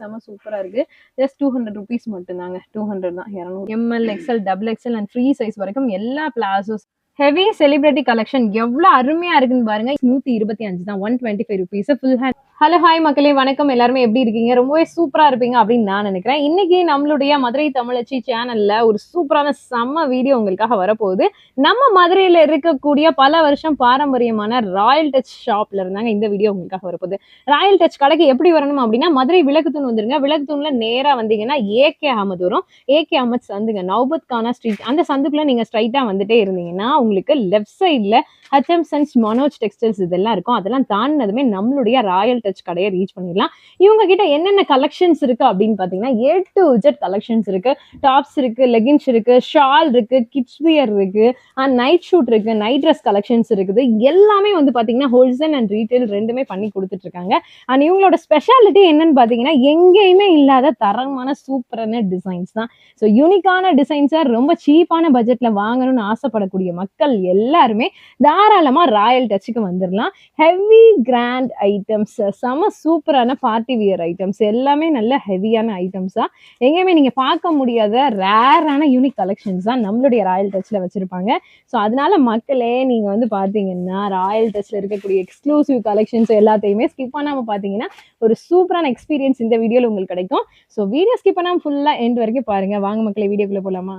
செம சூப்பரா இருக்கு. ஜஸ்ட் டூ ஹண்ட்ரட் ருபீஸ் மட்டும்தாங்க டூ ஹண்ட்ரட் தான். இரநூறு. ML XL double XL and free size வரைக்கும் எல்லா பிளாசோஸ் ஹெவி செலிபிரிட்டி கலெக்ஷன் எவ்வளவு அருமையா இருக்குன்னு பாருங்க. நூத்தி இருபத்தி அஞ்சு தான். One twenty five rupees full hand hello hi மக்களே வணக்கம். எல்லாருமே எப்படி இருக்கீங்க? ரொம்பவே சூப்பராக இருப்பீங்க அப்படின்னு நான் நினைக்கிறேன். இன்னைக்கு நம்மளுடைய மதுரை தமிழச்சி சேனலில் ஒரு சூப்பரான செம்ம வீடியோ உங்களுக்காக வரப்போகுது. நம்ம மதுரையில் இருக்கக்கூடிய பல வருஷம் பாரம்பரியமான ராயல் டச் ஷாப்பில் இருந்தாங்க இந்த வீடியோ உங்களுக்காக வரப்போகுது. ராயல் டச் கடைக்கு எப்படி வரணும் அப்படின்னா மதுரை விளக்குத்தூண் வந்துருங்க. விளக்குத்தூணில் நேராக வந்தீங்கன்னா ஏகே அகமது வரும். ஏகே அகமத் சந்துங்க நவபத் கானா ஸ்ட்ரீட் அந்த சந்துக்குள்ளே நீங்கள் ஸ்ட்ரைட்டாக வந்துட்டே இருந்தீங்கன்னா உங்களுக்கு லெஃப்ட் சைடில் ஹச்எம் சன்ஸ் மனோஜ் டெக்ஸ்டைல்ஸ் இதெல்லாம் இருக்கும். அதெல்லாம் தாண்டினதுமே நம்மளுடைய ராயல் டச் கடையை ரீச் பண்ணிடலாம். இவங்க கிட்ட என்னென்ன கலெக்ஷன்ஸ் இருக்கு அப்படின்னு பார்த்தீங்கன்னா ஏ டு ஜெட் கலெக்ஷன்ஸ் இருக்கு. டாப்ஸ் இருக்கு லெகின்ஸ் இருக்கு ஷால் இருக்கு கிட்ஸ் வியர் இருக்கு அண்ட் நைட் ஷூட் இருக்கு நைட் ட்ரெஸ் கலெக்ஷன்ஸ் இருக்குது. எல்லாமே வந்து பார்த்தீங்கன்னா ஹோல்சேல் அண்ட் ரீட்டைல் ரெண்டுமே பண்ணி கொடுத்துட்டு இருக்காங்க அண்ட் இவங்களோட ஸ்பெஷாலிட்டி என்னன்னு பார்த்தீங்கன்னா எங்கேயுமே இல்லாத தரமான சூப்பரான டிசைன்ஸ் தான். ஸோ யூனிக்கான டிசைன்ஸை ரொம்ப சீப்பான பட்ஜெட்ல வாங்கணும்னு ஆசைப்படக்கூடிய மக்கள் எல்லாருமே தாராளமாக ராயல் டச்சுக்கு வந்துடலாம். ஹெவி கிராண்ட் ஐட்டம்ஸ் செம சூப்பரான பார்ட்டி வியர் ஐட்டம்ஸ். எல்லாமே நல்ல ஹெவியான ஐட்டம்ஸ். தான் எங்கேயுமே நீங்க பார்க்க முடியாத ரேரான யூனிக் கலெக்ஷன்ஸ் தான் நம்மளுடைய ராயல் டச்ல வச்சிருப்பாங்க. ஸோ அதனால மக்களே நீங்க வந்து பாத்தீங்கன்னா ராயல் டச்ல இருக்கக்கூடிய எக்ஸ்க்ளூசிவ் கலெக்ஷன்ஸ் எல்லாத்தையுமே ஸ்கிப் பண்ணாம பாத்தீங்கன்னா ஒரு சூப்பரான எக்ஸ்பீரியன்ஸ் இந்த வீடியோல உங்களுக்கு கிடைக்கும். ஸோ வீடியோ ஸ்கிப் பண்ணாம ஃபுல்லா எண்ட் வரைக்கும் பாருங்க. வாங்க மக்களே வீடியோக்குள்ள போலாமா?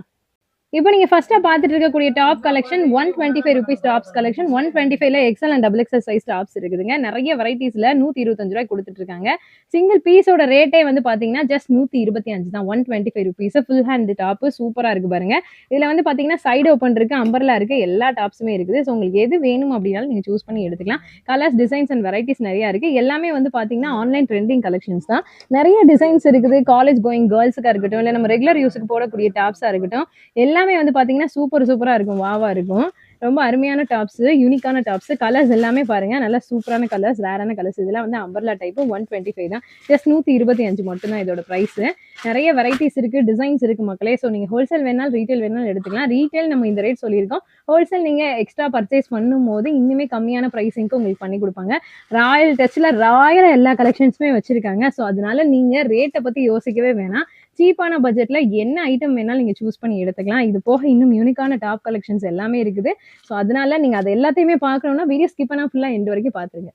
இப்போ நீங்க ஃபர்ஸ்டா பார்த்துட்டு இருக்கக்கூடிய top collection one twenty five rupees tops collection one twenty ஃபைவ்ல XL and double XL size tops இருக்குதுங்க. நிறைய வெரைட்டிஸ்ல நூத்தி இருபத்தஞ்சு ரூபாய் கொடுத்துட்டு இருக்காங்க. சிங்கிள் பீஸோட ரேட்டே வந்து பாத்தீங்கன்னா ஜஸ்ட் நூத்தி இருபத்தி அஞ்சு தான். One twenty five rupees full hand top சூப்பரா இருக்கு பாருங்க. இதுல வந்து பாத்தீங்கன்னா சைடு ஓப்பன் இருக்கு அம்பர்லா இருக்கு எல்லா டாப்ஸுமே இருக்குது. ஸோ உங்களுக்கு எது வேணும் அப்படின்னாலும் நீங்க சூஸ் பண்ணி எடுத்துக்கலாம். கலர்ஸ் டிசைன்ஸ் அண்ட் வெரைட்டிஸ் நிறைய இருக்கு. எல்லாமே வந்து பாத்தீங்கன்னா ஆன்லைன் ட்ரெண்டிங் கலெக்ஷன்ஸ் தான். நிறைய டிசைன்ஸ் இருக்குது. காலேஜ் கோயிங் கேர்ள்ஸுக்கா இருக்கட்டும் இல்லை நம்ம ரெகுலர் யூஸுக்கு போடக்கூடிய டாப்ஸா இருக்கட்டும் எல்லாமே வந்து பார்த்தீங்கன்னா சூப்பர் சூப்பராக இருக்கும். வாவா இருக்கும். ரொம்ப அருமையான டாப்ஸ் யூனிக்கான டாப்ஸ் கலர்ஸ் எல்லாமே பாருங்க. நல்லா சூப்பரான கலர்ஸ் வேறான கலர்ஸ் இதெல்லாம் வந்து umbrella type one twenty five தான். ஜஸ்ட் நூற்றி இருபத்தி அஞ்சு மட்டும்தான் இதோட ப்ரைஸு நிறைய வெரைட்டிஸ் இருக்கு டிசைன்ஸ் இருக்கு மக்களே. ஸோ நீங்க ஹோல்சேல் வேணாலும் ரீட்டைல் வேணாலும் எடுத்துக்கலாம். ரீட்டைல் நம்ம இந்த ரேட் சொல்லியிருக்கோம். ஹோல்சேல் நீங்க எக்ஸ்ட்ரா பர்ச்சேஸ் பண்ணும்போது இன்னுமே கம்மியான ப்ரைஸிங்க்கு உங்களுக்கு பண்ணி கொடுப்பாங்க. ராயல் டச்சில் ராயல் எல்லா கலெக்ஷன்ஸுமே வச்சிருக்காங்க. ஸோ அதனால நீங்க ரேட்டை பத்தி யோசிக்கவே வேணாம். சீப்பான பட்ஜெட்ல என்ன ஐட்டம் வேணாலும் நீங்க சூஸ் பண்ணி எடுத்துக்கலாம். இது போக இன்னும் யூனிக்கான டாப் கலெக்ஷன்ஸ் எல்லாமே இருக்குது. ஸோ அதனால நீங்க அதை எல்லாத்தையுமே பார்க்கணும்னா வீடியோ ஸ்கிப் பண்ணா ஃபுல்லா எண்டு வரைக்கும் பாத்துருங்க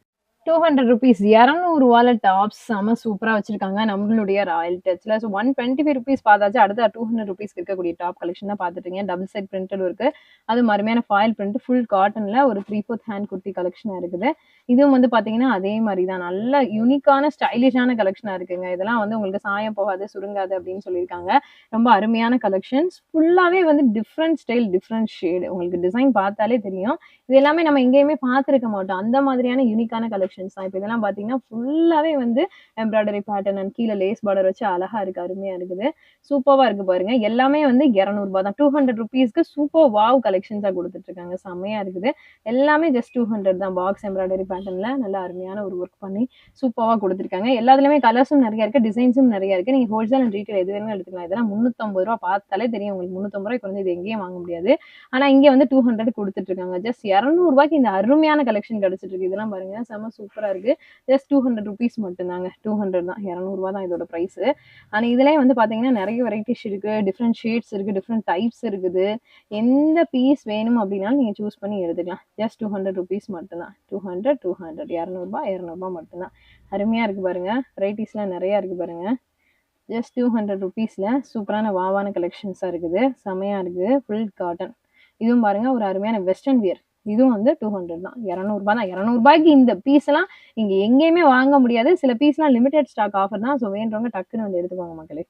டூ ஹண்ட்ரட் ருபீஸ் இரநூறுவால டாப்ஸ் செம சூப்பராக வச்சிருக்காங்க நம்மளுடைய royal டச்சில் so one twenty five rupees பார்த்தாச்சு. அடுத்த டூ ஹண்ட்ரட் ருபீஸ் இருக்கக்கூடிய டாப் கலெக்ஷன் தான் பார்த்துட்டீங்க டபுள் சைட் பிரிண்டட் இருக்கு. அது மாதிரியான ஃபாயில் பிரிண்ட் ஃபுல் காட்டனில் ஒரு த்ரீ ஃபோர்த் ஹேண்ட் குர்த்தி கலெக்ஷனாக இருக்குது. இதுவும் வந்து பார்த்தீங்கன்னா அதே மாதிரி தான். நல்ல யூனிக்கான ஸ்டைலிஷான கலெக்ஷனாக இருக்குங்க. இதெல்லாம் வந்து உங்களுக்கு சாயம் போகாது சுருங்காது அப்படின்னு சொல்லியிருக்காங்க. ரொம்ப அருமையான கலெக்ஷன்ஸ் ஃபுல்லாகவே வந்து டிஃப்ரெண்ட் ஸ்டைல் டிஃப்ரெண்ட் ஷேடு உங்களுக்கு டிசைன் பார்த்தாலே தெரியும். இது எல்லாமே நம்ம எங்கேயுமே பார்த்துருக்க மாட்டோம். அந்த மாதிரியான யூனிக்கான கலெக்ஷன்ஸ் தான். இப்போ இதெல்லாம் பார்த்தீங்கன்னா ஃபுல்லாகவே வந்து எம்ப்ராய்டரி பேட்டர்ன் அண்ட் கீழே லேஸ் பார்டர் வச்சு அழகா இருக்கு அருமையாக இருக்குது. சூப்பராக இருக்கு பாருங்க. எல்லாமே வந்து இரநூறுபா தான். டூ ஹண்ட்ரட் ருபீஸ்க்கு சூப்பர் வாவ் கலெக்ஷன்ஸாக கொடுத்துட்ருக்காங்க இருக்காங்க. செம்மையா இருக்குது. எல்லாமே ஜஸ்ட் டூ ஹண்ட்ரட் தான். பாக்ஸ் எம்ப்ராய்டரி பேட்டர்னில் நல்லா அருமையான ஒரு ஒர்க் பண்ணி சூப்பராக கொடுத்துருக்காங்க. எல்லாத்துலேயுமே கலர்ஸும் நிறைய இருக்குது டிசைன்ஸும் நிறையா இருக்குது நீங்கள் ஹோல்சேல் அண்ட் ரீட்டைல் எது வேணும் எடுத்துக்கலாம். இதெல்லாம் முந்நூற்றம்பது ரூபா பார்த்தாலே தெரியும். உங்களுக்கு முந்நூற்றம்பது ரூபாய்க்கு வந்து இது எங்கேயும் வாங்க முடியாது. ஆனால் இங்கே வந்து டூ ஹண்ட்ரட் கொடுத்துட்ருக்காங்க ஜஸ்ட் இரநூறுபாய்க்கு இந்த அருமையான கலெக்ஷன் கிடச்சிட்டு இருக்கு. இதெல்லாம் பாருங்க. செம சூப்பராக இருக்கு. ஜஸ்ட் டூ ஹண்ட்ரட் ருபீஸ் மட்டும்தாங்க. டூ ஹண்ட்ரட் தான். இரநூறுவா தான் இதோட ப்ரைஸு ஆனால் இதுலேயே வந்து பார்த்தீங்கன்னா நிறைய வெரைட்டிஸ் இருக்குது டிஃப்ரெண்ட் ஷேட்ஸ் இருக்கு. டிஃப்ரெண்ட் டைப்ஸ் இருக்குது. எந்த பீஸ் வேணும் அப்படின்னாலும் நீங்கள் சூஸ் பண்ணி எடுத்துக்கலாம். ஜஸ்ட் டூ ஹண்ட்ரட் ருபீஸ் மட்டும்தான். டூ ஹண்ட்ரட் டூ ஹண்ட்ரட் இரநூறுபா இரநூறுபா மட்டும்தான். அருமையாக இருக்குது பாருங்க. வெரைட்டிஸ்லாம் நிறையா இருக்குது பாருங்கள் ஜஸ்ட் டூ ஹண்ட்ரட் ருபீஸில் சூப்பரான வாவான கலெக்ஷன்ஸாக இருக்குது. செமையாக இருக்குது ஃபுல் காட்டன் இதுவும் பாருங்க ஒரு அருமையான வெஸ்டர்ன் வியர் இதுவும் வந்து டூ ஹண்ட்ரட் தான். இரநூறுபா தான். இரநூறுபாய்க்கு இந்த பீஸ்லாம் எல்லாம் இங்க எங்கேயுமே வாங்க முடியாது. சில பீஸ்லாம் லிமிடெட் ஸ்டாக் ஆஃபர் தான். ஸோ வேண்டவங்க டக்குன்னு வந்து எடுத்துக்கோங்க மக்களே.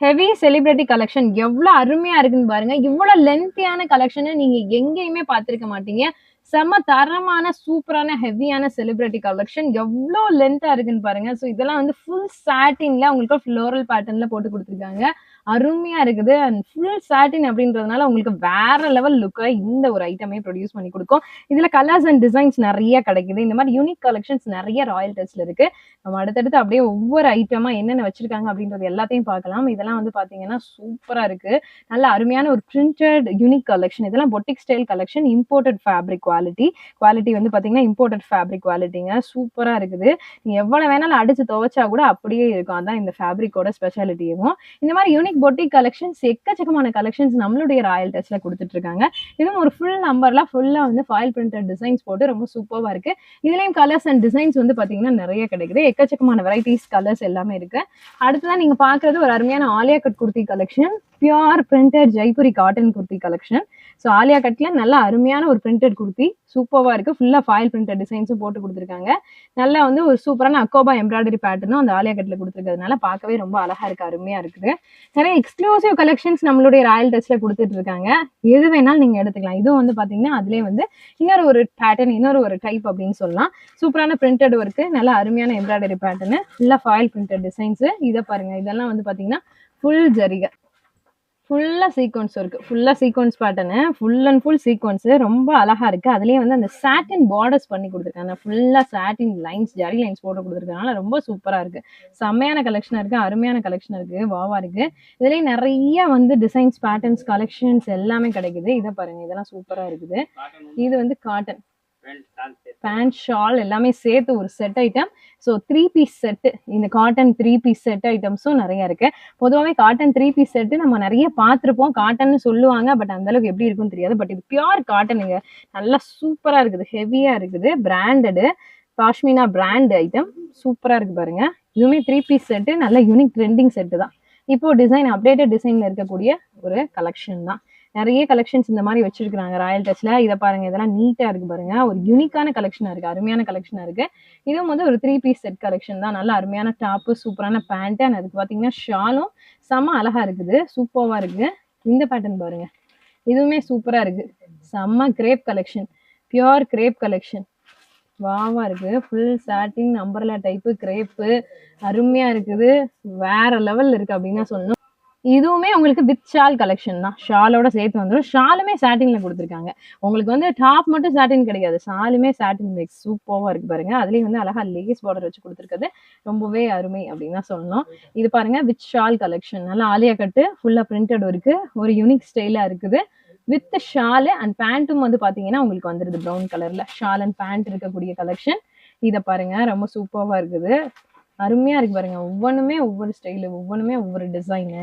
ஹெவி செலிபிரிட்டி கலெக்ஷன் எவ்வளோ அருமையா இருக்குன்னு பாருங்க. இவ்வளோ லென்த்தியான கலெக்ஷனை நீங்க எங்கேயுமே பார்த்துருக்க மாட்டீங்க. செம்ம தரமான சூப்பரான ஹெவியான செலிபிரிட்டி கலெக்ஷன் எவ்வளோ லென்த்தாக இருக்குன்னு பாருங்க. ஸோ இதெல்லாம் வந்து ஃபுல் சாட்டின்ல உங்களுக்கு ஃப்ளோரல் பேட்டர்னில் போட்டு கொடுத்துருக்காங்க. அருமையா இருக்குது. அண்ட் ஃபுல் சாட்டின் அப்படின்றதுனால உங்களுக்கு வேற லெவல் லுக்கை இந்த ஒரு ஐட்டமே ப்ரொடியூஸ் பண்ணி கொடுக்கும். இதுல கலர்ஸ் அண்ட் டிசைன்ஸ் நிறைய கிடைக்குது. இந்த மாதிரி யூனிக் கலெக்ஷன்ஸ் நிறைய ராயல் டச்ல இருக்கு. நம்ம அடுத்தடுத்து அப்படியே ஒவ்வொரு ஐட்டமா என்னென்ன வச்சிருக்காங்க அப்படின்றது எல்லாத்தையும் பார்க்கலாம். இதெல்லாம் வந்து பாத்தீங்கன்னா சூப்பரா இருக்கு. நல்ல அருமையான ஒரு பிரிண்டட் யூனிக் கலெக்ஷன் இதெல்லாம் boutique style collection imported fabric quality quality வந்து பாத்தீங்கன்னா இம்போர்ட்டட் ஃபேப்ரிக் குவாலிட்டிங்க சூப்பரா இருக்குது. நீ எவ்வளவு வேணாலும் அடிச்சு துவைச்சா கூட அப்படியே இருக்கும். அதான் இந்த ஃபேப்ரிக்கோட ஸ்பெஷாலிட்டியும் இந்த மாதிரி யூனிக் பொட்டிக் கலெக்ஷன்ஸ் எக்கச்சக்கமான கலெக்ஷன்ஸ் நம்மளுடைய ராயல் டச்ல கொடுத்துட்டு இருக்காங்க இதுவும் ஒரு ஃபுல் நம்பர்ல ஃபுல்லா வந்து ஃபாயில் பிரிண்டட் டிசைன்ஸ் போட்டு ரொம்ப சூப்பராக இருக்கு. இதுலயும் கலர்ஸ் அண்ட் டிசைன்ஸ் வந்து பாத்தீங்கன்னா நிறைய கிடைக்குது. எக்கச்சக்கமான வெரைட்டிஸ் கலர்ஸ் எல்லாமே இருக்கு. அடுத்ததான் நீங்க பாக்குறது ஒரு அருமையான Alia cut kurti collection pure printed Jaipuri cotton kurti collection so Alia கட்டில் நல்ல அருமையான ஒரு பிரிண்டட் குர்த்தி சூப்பராக இருக்குது ஃபுல்லாக ஃபாயில் பிரிண்டட் டிசைன்ஸும் போட்டு கொடுத்துருக்காங்க. நல்லா வந்து ஒரு சூப்பரான அக்கோபா எம்ப்ராய்டரி பேட்டர்னும் அந்த ஆலியா கட்டில் கொடுத்துருக்கிறதுனால பார்க்கவே ரொம்ப அழகாக இருக்குது அருமையாக இருக்குது. நிறைய எக்ஸ்க்ளூசிவ் கலெக்ஷன்ஸ் நம்மளுடைய ராயல் டச்சில் கொடுத்துட்டு இருக்காங்க எது வேணாலும் நீங்கள் எடுத்துக்கலாம். இதுவும் வந்து பார்த்தீங்கன்னா அதிலே வந்து இன்னொரு ஒரு பேட்டர்ன் இன்னொரு ஒரு டைப் அப்படின்னு சொல்லலாம். சூப்பரான பிரிண்டட் ஒர்க்கு நல்ல அருமையான எம்ப்ராய்டரி பேட்டர்னு ஃபுல்லாக ஃபாயில் பிரிண்டட் டிசைன்ஸ் இதை பாருங்கள் இதெல்லாம் வந்து பார்த்தீங்கன்னா ஃபுல் ஜரிகை. ஃபுல்லாக சீக்வன்ஸ் இருக்குது ஃபுல்லாக sequins pattern full and full sequins ரொம்ப அழகாக இருக்குது அதுலேயே வந்து அந்த சாட்டின் பார்டர்ஸ் பண்ணி கொடுத்துருக்காங்க. ஃபுல்லாக சாட்டின் லைன்ஸ் ஜரி லைன்ஸ் போட்டு கொடுத்துருக்கனால ரொம்ப சூப்பராக இருக்குது செம்மையான கலெக்ஷன் இருக்குது அருமையான கலெக்ஷன் இருக்குது வாவா இருக்குது இதுலேயே நிறைய வந்து டிசைன்ஸ் பேட்டர்ன்ஸ் கலெக்ஷன்ஸ் எல்லாமே கிடைக்குது. இதை பாருங்கள் இதெல்லாம் சூப்பராக இருக்குது. இது வந்து காட்டன் பேண்ட் ஷால் எல்லாமே சேர்த்து ஒரு set item so three piece set இந்த காட்டன் த்ரீ பீஸ் செட் ஐட்டம்ஸும் நிறைய இருக்கு. பொதுவாகவே காட்டன் த்ரீ பீஸ் செட்டு நம்ம நிறைய பார்த்துருப்போம். காட்டன்னு சொல்லுவாங்க பட் அந்த அளவுக்கு எப்படி இருக்குன்னு தெரியாது. பட் இது பியூர் காட்டனுங்க நல்லா சூப்பராக இருக்குது. ஹெவியாக இருக்குது. பிராண்டடு பாஷ்மினா பிராண்ட் ஐட்டம் சூப்பராக இருக்கு பாருங்க. இதுவுமே த்ரீ பீஸ் செட்டு நல்ல யூனிக் ட்ரெண்டிங் செட்டு தான். இப்போ டிசைன் அப்டேட்டட் டிசைனில் இருக்கக்கூடிய ஒரு கலெக்ஷன் தான். நிறைய கலெக்ஷன்ஸ் இந்த மாதிரி வச்சிருக்காங்க ராயல் டச்ல இதை பாருங்க இதெல்லாம் நீட்டா இருக்கு பாருங்க. ஒரு யூனிக்கான கலெக்ஷனா இருக்கு. அருமையான கலெக்ஷனா இருக்கு. இதுவும் வந்து ஒரு த்ரீ பீஸ் செட் கலெக்ஷன் தான். நல்ல அருமையான டாப்பு சூப்பரான பேண்ட் அண்ட் அதுக்கு பாத்தீங்கன்னா ஷாலும் செம்ம அழகா இருக்குது. சூப்பர்வா இருக்கு. இந்த பேட்டர்ன் பாருங்க. இதுவுமே சூப்பரா இருக்கு. செம்ம crepe collection pure crepe collection வாவா இருக்கு. Full satin umbrella type crepe அருமையா இருக்குது. வேற லெவல் இருக்கு அப்படின்னு தான் சொல்லணும். இதுவுமே உங்களுக்கு வித் ஷால் கலெக்ஷன் தான். ஷாலோட சேர்த்து வந்துடும் ஷாலுமே சாட்டின்ல கொடுத்துருக்காங்க. உங்களுக்கு வந்து டாப் மட்டும் சாட்டின் கிடைக்காது ஷாலுமே சாட்டின் மிக்ஸ் சூப்பராக இருக்கு பாருங்க. அதுலயும் வந்து அழகா லேஸ் பார்டர் வச்சு கொடுத்துருக்குது ரொம்பவே அருமை அப்படின்னு தான் சொல்லணும். இது பாருங்க வித் ஷால் கலெக்ஷன் நல்லா ஆலியா கட்டு ஃபுல்லா பிரிண்டட் இருக்கு. ஒரு யூனிக் ஸ்டைலா இருக்குது. வித் ஷாலு அண்ட் பேண்ட்டும் வந்து பாத்தீங்கன்னா உங்களுக்கு வந்துருது ப்ரௌன் கலர்ல ஷால் அண்ட் பேண்ட் இருக்கக்கூடிய கலெக்ஷன் இதை பாருங்க ரொம்ப சூப்பராக இருக்குது. அருமையா இருக்கு பாருங்க. ஒவ்வொன்றுமே ஒவ்வொரு ஸ்டைலு ஒவ்வொன்றுமே ஒவ்வொரு டிசைனு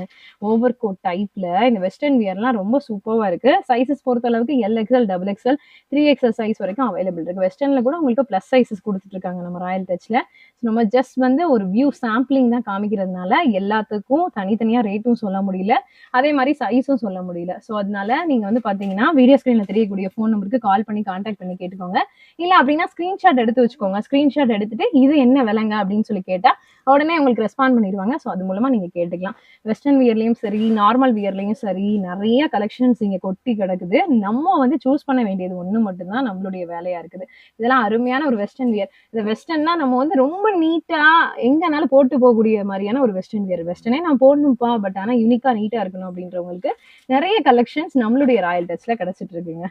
ஓவர் கோட் டைப்ல இந்த வெஸ்டர்ன் வியர்லாம் ரொம்ப சூப்பராக இருக்கு. சைஸஸ் பொறுத்த அளவுக்கு L XL double XL three XL size வரைக்கும் அவைலபிள் இருக்கு. வெஸ்டர்ன்ல கூட உங்களுக்கு ப்ளஸ் சைஸஸ் கொடுத்துட்டு இருக்காங்க நம்ம ராயல் டச்ல நம்ம ஜஸ்ட் வந்து ஒரு வியூ சாம்பிளிங் தான் காமிக்கிறதுனால எல்லாத்துக்கும் தனித்தனியா ரேட்டும் சொல்ல முடியல. அதே மாதிரி சைஸும் சொல்ல முடியல. ஸோ அதனால நீங்க வந்து பாத்தீங்கன்னா வீடியோ ஸ்கிரீன்ல தெரியக்கூடிய ஃபோன் நம்பருக்கு கால் பண்ணி கான்டாக்ட் பண்ணி கேட்டுக்கோங்க. இல்ல அப்படின்னா ஸ்கிரீன்ஷாட் எடுத்து வச்சுக்கோங்க. ஸ்கிரீன்ஷாட் எடுத்துட்டு இது என்ன விலைங்க அப்படின்னு சொல்லி கேட்டு உடனே உங்களுக்கு ரெஸ்பாண்ட் பண்ணிடுவாங்க. ஸோ அது மூலமா நீங்க கேட்டுக்கலாம். வெஸ்டர்ன் வியர்லயும் சரி நார்மல் வியர்லயும் சரி நிறைய கலெக்ஷன்ஸ் இங்க கொட்டி கிடக்குது. நம்ம வந்து சூஸ் பண்ண வேண்டியது ஒன்று மட்டும்தான் நம்மளுடைய வேலையா இருக்குது. இதெல்லாம் அருமையான ஒரு வெஸ்டர்ன் வியர் இந்த வெஸ்டர்ன்னா நம்ம வந்து ரொம்ப நீட்டா எங்கனாலும் போட்டு போகக்கூடிய மாதிரியான ஒரு வெஸ்டர்ன் வியர் வெஸ்டர்னே நான் போடணும்ப்பா பட் ஆனால் யூனிக்காக நீட்டா இருக்கணும் அப்படின்றவங்களுக்கு நிறைய கலெக்ஷன்ஸ் நம்மளுடைய ராயல் டச்சில் கிடைச்சிட்டு இருக்குங்க.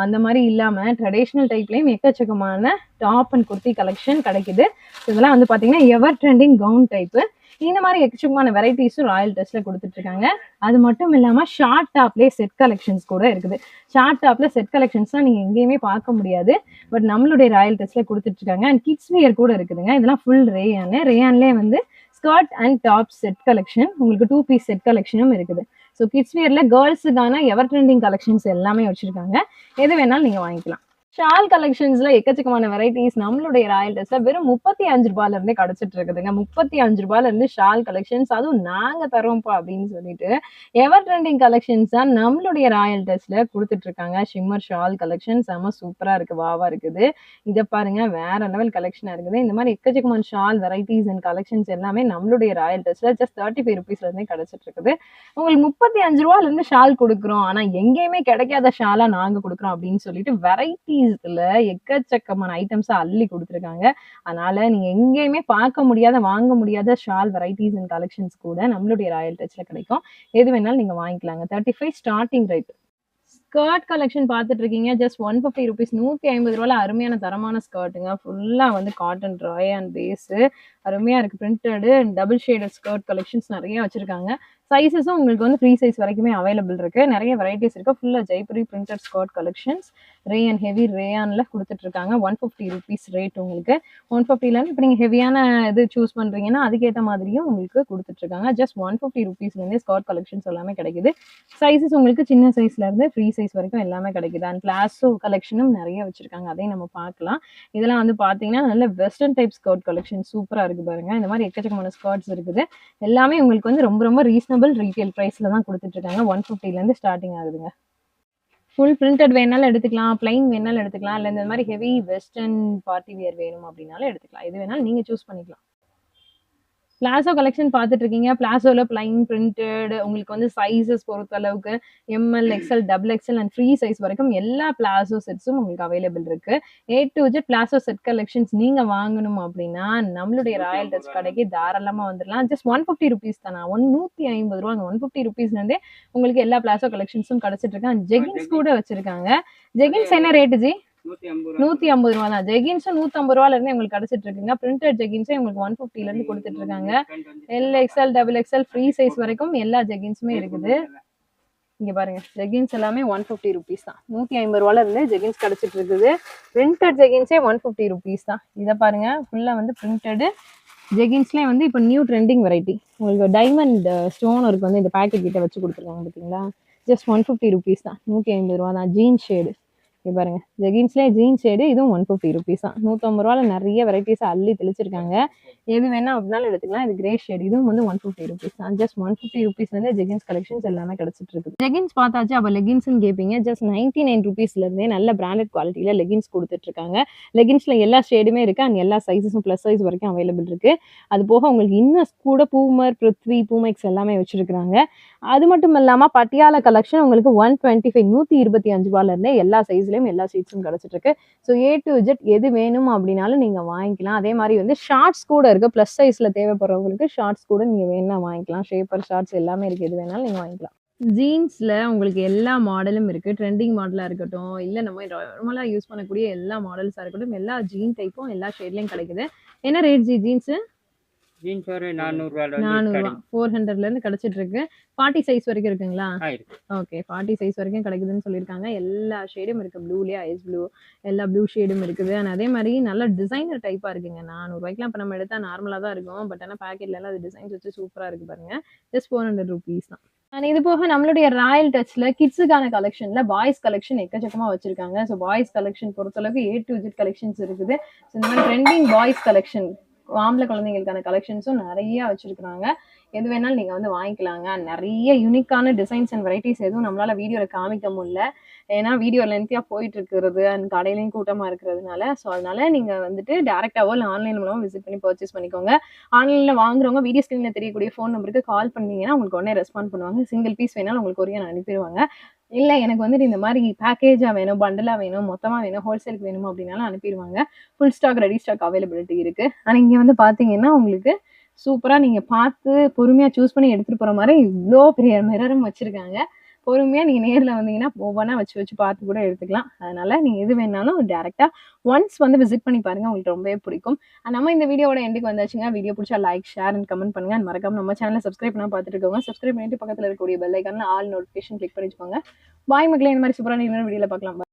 அந்த மாதிரி இல்லாமல் ட்ரெடிஷ்னல் டைப்லேயும் எக்கச்சக்கமான டாப் அண்ட் குர்த்தி கலெக்ஷன் கிடைக்குது. இதெல்லாம் வந்து பார்த்தீங்கன்னா எவர் ட்ரெண்டிங் கவுன் டைப்பு இந்த மாதிரி எக்கச்சக்கமான வெரைட்டிஸும் ராயல் டச்ல கொடுத்துட்ருக்காங்க. அது மட்டும் இல்லாமல் ஷார்ட் டாப்லேயே செட் கலெக்ஷன்ஸ் கூட இருக்குது. ஷார்ட் டாப்பில் செட் கலெக்ஷன்ஸ்லாம் நீங்கள் எங்கேயுமே பார்க்க முடியாது. பட் நம்மளுடைய ராயல் டச்ல கொடுத்துட்ருக்காங்க. அண்ட் கிட்ஸ் வியர் கூட இருக்குதுங்க. இதெல்லாம் ஃபுல் ரேயானு ரேயான்லேயே வந்து skirt and top set collection உங்களுக்கு டூ பீஸ் செட் கலெக்ஷனும் இருக்குது. ஸோ கிட்ஸ் வியரில் கேர்ள்ஸுக்கான எவர் ட்ரெண்டிங் கலெக்ஷன்ஸ் எல்லாமே வச்சிருக்காங்க. எது வேணாலும் நீங்க வாங்கிக்கலாம். ஷால் கலெக்ஷன்ஸ்ல எக்கச்சக்கமான வெரைட்டிஸ் நம்மளுடைய ராயல் டெஸ்ட்ல வெறும் முப்பத்தி அஞ்சு ரூபாயில இருந்தே கிடைச்சிட்டு இருக்குதுங்க. முப்பத்தி அஞ்சு ரூபாயில இருந்து ஷால் கலெக்ஷன்ஸ் அதுவும் நாங்க தரோம்ப்பா அப்படின்னு சொல்லிட்டு எவர் ட்ரெண்டிங் கலெக்ஷன்ஸ் தான் நம்மளுடைய ராயல் டெஸ்ட்ல கொடுத்துட்டு இருக்காங்க. ஷிம்மர் ஷால் கலெக்ஷன் செம சூப்பரா இருக்கு வாவா இருக்குது. இதை பாருங்க வேற லெவல் கலெக்ஷனா இருக்குது. இந்த மாதிரி எக்கச்சக்கமான ஷால் வெரைட்டிஸ் அண்ட் கலெக்ஷன்ஸ் எல்லாமே நம்மளுடைய ராயல் டெஸ்ட்ல ஜஸ்ட் தேர்ட்டி ஃபைவ் ருபீஸ்ல இருந்தே கிடைச்சிட்டு இருக்குது. உங்களுக்கு முப்பத்தி அஞ்சு ரூபாயில இருந்து ஷால் கொடுக்குறோம் ஆனா எங்கேயுமே கிடைக்காத ஷாலா நாங்க கொடுக்குறோம் அப்படின்னு சொல்லிட்டு வெரைட்டிஸ் வெரைட்டிஸ்ல எக்கச்சக்கமான ஐட்டம்ஸை அள்ளி கொடுத்துருக்காங்க. அதனால நீங்க எங்கேயுமே பார்க்க முடியாத வாங்க முடியாத ஷால் வெரைட்டிஸ் அண்ட் கலெக்ஷன்ஸ் கூட நம்மளுடைய ராயல் டச்ல கிடைக்கும். எது வேணாலும் நீங்க வாங்கிக்கலாங்க. Thirty five starting rate skirt collection பார்த்துட்டு இருக்கீங்க ஜஸ்ட் ஒன் ஃபிஃப்டி ருபீஸ் நூற்றி ஐம்பது ரூபாயில் அருமையான தரமான ஸ்கர்ட்டுங்க ஃபுல்லாக வந்து காட்டன் ட்ராய் அண்ட் பேஸு அருமையாக இருக்குது printed double shaded skirt collections நிறைய வச்சுருக்காங்க. சைஸஸும் உங்களுக்கு வந்து ஃப்ரீ சைஸ் வரைக்குமே அவைலபிள் இருக்குது நிறைய வெரைட்டிஸ் இருக்குது ஃபுல்லாக ஜெய்புரி பிரிண்டட் ஸ்கர்ட் கலெக்ஷன்ஸ் ரே அண்ட் ஹெவி ரேயானில் கொடுத்துட்ருக்காங்க ஒன் ஃபிஃப்டி ருபீஸ் ரேட் உங்களுக்கு. ஒன் ஃபிஃப்டிலேருந்து இப்போ நீங்கள் ஹெவியான இது சூஸ் பண்ணுறீங்கன்னா அதுக்கேற்ற மாதிரியும் உங்களுக்கு கொடுத்துட்ருக்காங்க ஜஸ்ட் ஒன் ஃபிஃப்டி ருபீஸ்லேருந்தே ஸ்கர்ட் கலெக்ஷன்ஸ் எல்லாமே கிடைக்குது. சைஸஸ் உங்களுக்கு சின்ன சைஸ்ல இருந்து ஃப்ரீ சைஸ் வரைக்கும் எல்லாமே கிடைக்குது. அண்ட் பிளாஸோ கலெக்ஷனும் நிறைய வச்சிருக்காங்க. அதையும் நம்ம பார்க்கலாம். இதெல்லாம் வந்து பார்த்தீங்கன்னா நல்ல வெஸ்டர்ன் டைப் ஸ்கர்ட் கலெக்ஷன் சூப்பராக இருக்கு பாருங்க. இந்த மாதிரி எக்கச்சக்கமான ஸ்கர்ட்ஸ் இருக்குது. எல்லாமே உங்களுக்கு வந்து ரொம்ப ரொம்ப ரீசனபிள் ரீட்டைல் ப்ரைஸில் தான் கொடுத்துட்ருக்காங்க. ஒன் ஃபிஃப்டிலேருந்து ஸ்டார்டிங் ஆகுதுங்க. ஃபுல் பிரிண்டட் வேணாலும் எடுத்துக்கலாம் பிளைன் வேணாலும் எடுத்துக்கலாம். இல்லை இந்த மாதிரி ஹெவி வெஸ்டர்ன் பார்ட்டி வியர் வேணும் அப்படின்னாலும் எடுத்துக்கலாம். எது வேணாலும் நீங்கள் சூஸ் பண்ணிக்கலாம். பிளாசோ கலெக்ஷன் பார்த்துட்டு இருக்கீங்க பிளாசோவில் பிளைன் பிரிண்டட் உங்களுக்கு வந்து சைஸஸ் பொறுத்த அளவுக்கு M L XL double XL and free size வரைக்கும் எல்லா பிளாசோ செட்ஸும் உங்களுக்கு அவைலபிள் இருக்கு. A to Z palazzo set collections நீங்கள் வாங்கணும் அப்படின்னா நம்மளுடைய ராயல் டச் கடைக்கு தாராளமாக வந்துடலாம் ஜஸ்ட் ஒன் ஃபிஃப்டி ருபீஸ் தானே? ஒன் நூற்றி ஐம்பது ரூபா ஒன் ஃபிஃப்டி ருபீஸ்லேருந்தே உங்களுக்கு எல்லா பிளாசோ கலெக்ஷன்ஸும் கிடச்சிட்டு இருக்கு அண்ட் ஜெகின்ஸ் கூட வச்சிருக்காங்க. ஜெகின்ஸ் என்ன ரேட்டு ஜி? நூத்தி ஐம்பது ரூபா. தான். ஜெகின்ஸும் நூத்தி ஐம்பது ரூபால இருந்து உங்களுக்கு கிடைச்சிட்டு இருக்குங்க பிரிண்டட் ஜெகின்ஸே உங்களுக்கு ஒன் ஃபிஃப்டில இருந்து கொடுத்துட்டு இருக்காங்க L XL double XL free size வரைக்கும் எல்லா ஜெகின்ஸுமே இருக்குது. இங்க பாருங்க. ஜெகின்ஸ் எல்லாமே ஒன் ஃபிஃப்டி ருபீஸ் தான். நூத்தி ஐம்பது ரூபால இருந்து ஜெகின்ஸ் கிடைச்சிட்டு இருக்குது பிரிண்டட் ஜெகின்ஸே ஒன் ஃபிஃப்டி ருபீஸ் தான். இதை பாருங்க. ஃபுல்லா வந்து பிரிண்டடு ஜெகின்ஸ்லேயே வந்து இப்போ நியூ ட்ரெண்டிங் வெரைட்டி உங்களுக்கு டைமண்ட் ஸ்டோன் ஒர்க் வந்து இந்த பேக்கெட் கிட்ட வச்சு கொடுத்துருக்காங்க பார்த்தீங்களா ஜஸ்ட் ஒன் ஃபிஃப்டி ருபீஸ் தான். நூற்றி ஐம்பது ரூபா தான். ஜீன் ஷேடு இங்கே பாருங்க. ஜெகின்ஸ்லேயே ஜீன் ஷேடு இதுவும் ஒன் ஃபிஃப்டி ருபீஸ் தான் நூற்றம்பது ரூபால நிறைய வெரைட்டிஸ் அள்ளி தெளிச்சிருக்காங்க. எது வேணா அப்படினாலும் எடுத்துக்கலாம். இது கிரே ஷேட் இதுவும் வந்து ஒன் ஃபிஃப்டி ருபீஸ் தான். ஜஸ்ட் ஒன் ஃபிஃப்டி ருபீஸ்லேருந்து ஜெகின்ஸ் கலெக்ஷன்ஸ் எல்லாமே கிடச்சிட்டு இருக்குது. ஜெகின்ஸ் பார்த்தாச்சு. அப்போ லெகின்ஸ்னு கேட்பீங்க ஜஸ்ட் நைன்டி நைன் ருபீஸ்லேருந்தே நல்ல பிராண்டட் குவாலிட்டியில் லெகின்ஸ் கொடுத்துட்ருக்காங்க லெகின்ஸில் எல்லா ஷேடுமே இருக்குது அண்ட் எல்லா சைஸஸும் ப்ளஸ் சைஸ் வரைக்கும் அவைலபிள் இருக்குது அது போக உங்களுக்கு இன்னும் கூட பூமர் பிருத்வி பூமெக்ஸ் எல்லாமே வச்சுருக்காங்க அது மட்டும் இல்லாமல் பட்டியாலா கலெக்ஷன் உங்களுக்கு ஒன் டுவெண்ட்டி ஃபைவ் நூற்றி இருபத்தி அஞ்சு ரூபாலேருந்தே எல்லா சைஸ்லேயும் எல்லா ஸ்வீட்ஸும் கிடச்சிட்ருக்கு ஸோ ஏ டு ஜெட் எது வேணும் அப்படின்னாலும் நீங்கள் வாங்கிக்கலாம். அதே மாதிரி வந்து ஷார்ட்ஸ் கூட இருக்குது ப்ளஸ் சைஸில் தேவைப்படுறவங்களுக்கு ஷார்ட்ஸ் கூட நீங்கள் வேணா வாங்கிக்கலாம். ஷேப்பர் ஷார்ட்ஸ் எல்லாமே இருக்குது எது வேணாலும் நீங்கள் வாங்கிக்கலாம். ஜீன்ஸில் உங்களுக்கு எல்லா மாடலும் இருக்குது ட்ரெண்டிங் மாடலாக இருக்கட்டும் இல்லை நம்ம நார்மலாக யூஸ் பண்ணக்கூடிய எல்லா மாடல்ஸாக இருக்கட்டும் எல்லா ஜீன் டைப்பும் எல்லா ஷேட்லையும் கிடைக்குது. என்ன ரேட் ஜி ஜீன்ஸு ஜீன்ஸ் ஒரு நானூறு நானூறுரூவா ஃபோர் ஹண்ட்ரட்லேருந்து கிடச்சிட்டு இருக்கு ஃபார்ட்டி சைஸ் வரைக்கும் இருக்குங்களா? ஓகே ஃபார்ட்டி சைஸ் வரைக்கும் கிடைக்குதுன்னு சொல்லியிருக்காங்க. எல்லா ஷேடும் இருக்குது ப்ளூலேயே ஐஸ் ப்ளூ எல்லா ப்ளூ ஷேடும் இருக்குது. அண்ட் அதே மாதிரி நல்ல டிசைனர் டைப்பாக இருக்குங்க. நானூறுரூவாய்க்குலாம் இப்போ நம்ம எடுத்தால் நார்மலாக தான் இருக்கும். பட் ஆனால் பேக்கெட்லலாம் அது டிசைன்ஸ் வச்சு சூப்பராக இருக்குது பாருங்க. ஜஸ்ட் ஃபோர் ஹண்ட்ரட் ருபீஸ் தான். அண்ட் இது போக நம்மளுடைய ராயல் டச்சில் கிட்ஸுக்கான கலெக்ஷனில் பாய்ஸ் கலெக்ஷன் எக்கச்சக்கமாக வச்சிருக்காங்க. ஸோ பாய்ஸ் கலெக்ஷன் பொறுத்தளவுக்கு ஏ டு ஜெட் கலெக்ஷன்ஸ் இருக்குது. ஸோ இந்த மாதிரி ட்ரெண்டிங் பாய்ஸ் கலெக்ஷன் ஆம்பளை குழந்தைங்களுக்கான கலெக்ஷன்ஸும் நிறைய வச்சிருக்கிறாங்க. எது வேணாலும் நீங்கள் வந்து வாங்கிக்கலாங்க. நிறைய யூனிக்கான டிசைன்ஸ் அண்ட் வெரைட்டிஸ் எதுவும் நம்மளால வீடியோவில் காமிக்க முடியல. ஏன்னா வீடியோ லென்த்தியாக போயிட்டு இருக்கிறது அண்ட் கடையிலையும் கூட்டமாக இருக்கிறதுனால. ஸோ அதனால நீங்கள் வந்துட்டு டேரெக்டாவோ இல்லை ஆன்லைன் மூலமாக விசிட் பண்ணி பர்ச்சேஸ் பண்ணிக்கோங்க. ஆன்லைனில் வாங்குறவங்க வீடியோ ஸ்க்ரீனில் தெரியக்கூடிய ஃபோன் நம்பருக்கு கால் பண்ணீங்கன்னா உங்களுக்கு உடனே ரெஸ்பாண்ட் பண்ணுவாங்க. சிங்கிள் பீஸ் வேணாலும் உங்களுக்கு கொரியர் அனுப்பிடுவாங்க. இல்லை எனக்கு வந்துட்டு இந்த மாதிரி பேக்கேஜாக வேணும் பண்டலாக வேணும் மொத்தமாக வேணும் ஹோல்சேலுக்கு வேணும் அப்படின்னாலும் அனுப்பிடுவாங்க. Full stock ready stock availability இருக்குது ஆனால் இங்கே வந்து பார்த்தீங்கன்னா உங்களுக்கு சூப்பராக நீங்கள் பார்த்து பொறுமையாக சூஸ் பண்ணி எடுத்துகிட்டு போகிற மாதிரி இவ்வளோ பெரிய மிரரும் வச்சுருக்காங்க. பொறுமையாக நீங்கள் நேரில் வந்தீங்கன்னா ஒவ்வொன்றா வச்சு வச்சு பார்த்து கூட எடுத்துக்கலாம். அதனால் நீங்கள் எது வேணாலும் டேரெக்டாக ஒன்ஸ் வந்து விசிட் பண்ணி பாருங்கள் உங்களுக்கு ரொம்பவே பிடிக்கும். நம்ம இந்த வீடியோட எண்டுக்கு வந்தாச்சுங்க. வீடியோ பிடிச்சா லைக் ஷேர் அண்ட் கமெண்ட் பண்ணுங்க. அண்ட் மறக்காம நம்ம சேனலை சப்ஸ்கிரைப் பண்ணால் பார்த்துட்டு இருக்கோங்க சப்ஸ்கிரைப் பண்ணிட்டு பக்கத்தில் இருக்கக்கூடிய பெல் ஐக்கான ஆல் நோட்டிஃபிகேஷன் கிளிக் பண்ணி வச்சுக்கோங்க பாய் மக்களே இந்த மாதிரி சூப்பரான இன்னொரு வீடியோவில் பார்க்கலாம்.